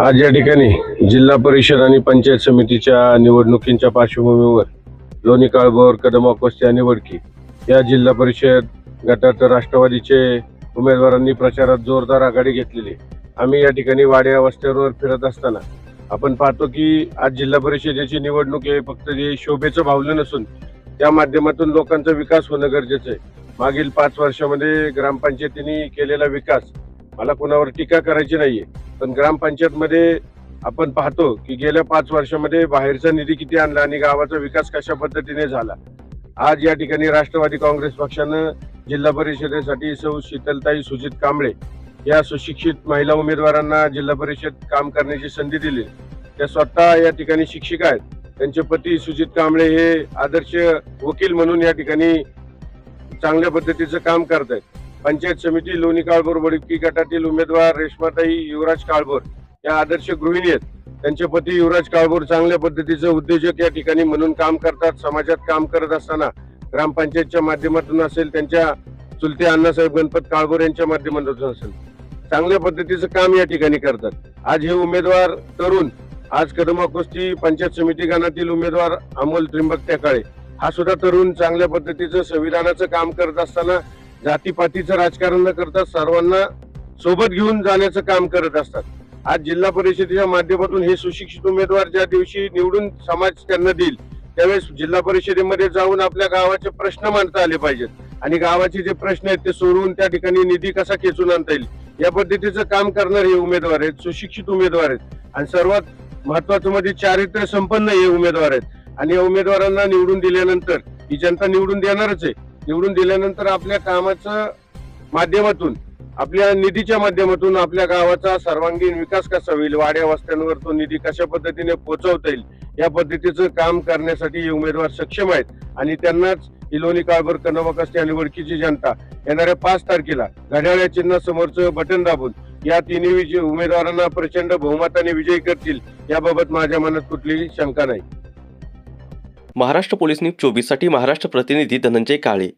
आज या ठिकाणी जिल्हा परिषद आणि पंचायत समितीच्या निवडणुकींच्या पार्श्वभूमीवर लोणी काळभोर कदम वस्ती आणि वडकी या जिल्हा परिषद गटात राष्ट्रवादीचे उमेदवारांनी प्रचारात जोरदार आघाडी घेतलेली आहे. आम्ही या ठिकाणी वाड्या वस्त्यावर फिरत असताना आपण पाहतो की आज जिल्हा परिषदेची निवडणूक हे फक्त जे शोभेचं भावलं नसून त्या माध्यमातून लोकांचा विकास होणं गरजेचं आहे मागील पाच वर्षामध्ये ग्रामपंचायतीने केलेला विकास मला कोणावर टीका करायची नाहीये पण ग्रामपंचायतमध्ये आपण पाहतो की गेल्या पाच वर्षामध्ये बाहेरचा निधी किती आणला आणि गावाचा विकास कशा पद्धतीने झाला. आज या ठिकाणी राष्ट्रवादी काँग्रेस पक्षानं जिल्हा परिषदेसाठी सौ शीतलताई सुजित कांबळे या सुशिक्षित महिला उमेदवारांना जिल्हा परिषद काम करण्याची संधी दिली. त्या स्वतः या ठिकाणी शिक्षिका आहेत. त्यांचे पती सुजित कांबळे हे आदर्श वकील म्हणून या ठिकाणी चांगल्या पद्धतीचं काम करत आहेत पंचायत समिती लोणी काळभोर बडकी गटातील उमेदवार रेश्माताई युवराज काळभोर या आदर्श गृहिणी आहेत. त्यांचे पती युवराज काळभोर चांगल्या पद्धतीचे उद्योजक या ठिकाणी म्हणून काम करतात. समाजात काम करत असताना ग्रामपंचायतच्या माध्यमातून असेल त्यांच्या चुलते अण्णासाहेब गणपत काळभोर यांच्या माध्यमातून असेल. चांगल्या पद्धतीचं काम या ठिकाणी करतात. आज हे उमेदवार तरुण आज कदमा कुस्ती पंचायत समिती गणातील उमेदवार अमोल त्रिंबक काळे हा सुद्धा तरुण चांगल्या पद्धतीचं संविधानाचं काम करत असताना जातीपातीचं राजकारण न करता सर्वांना सोबत घेऊन जाण्याचं काम करत असतात. आज जिल्हा परिषदेच्या माध्यमातून हे सुशिक्षित उमेदवार ज्या दिवशी निवडून समाज त्यांना देईल त्यावेळेस जिल्हा परिषदेमध्ये जाऊन आपल्या गावाचे प्रश्न मांडता आले पाहिजेत. आणि गावाचे जे प्रश्न आहेत ते सोडवून त्या ठिकाणी निधी कसा खेचून आणता येईल या पद्धतीचं काम करणारे हे उमेदवार आहेत सुशिक्षित उमेदवार आहेत. आणि सर्वात महत्वाचं म्हणजे चारित्र्य संपन्न हे उमेदवार आहेत. आणि या उमेदवारांना निवडून दिल्यानंतर ही जनता निवडून देणारच आहे. निवडून दिल्यानंतर आपल्या कामाचं माध्यमातून आपल्या निधीच्या माध्यमातून आपल्या गावाचा सर्वांगीण विकास कसा होईल वाड्या वस्त्यांवर तो निधी कशा पद्धतीने पोहोचवता येईल या पद्धतीचं काम करण्यासाठी हे उमेदवार सक्षम आहेत. आणि त्यांनाच इलोनी काळभर कनवक असते आणि वडकीची जनता येणाऱ्या पाच तारखेला घड्याळ्या चिन्हासमोरचं बटन दाबून या तिन्ही विजय उमेदवारांना प्रचंड बहुमताने विजयी करतील याबाबत माझ्या मनात कुठलीही शंका नाही. महाराष्ट्र पोलीस न्यूज चोवीससाठी महाराष्ट्र प्रतिनिधी धनंजय काळे.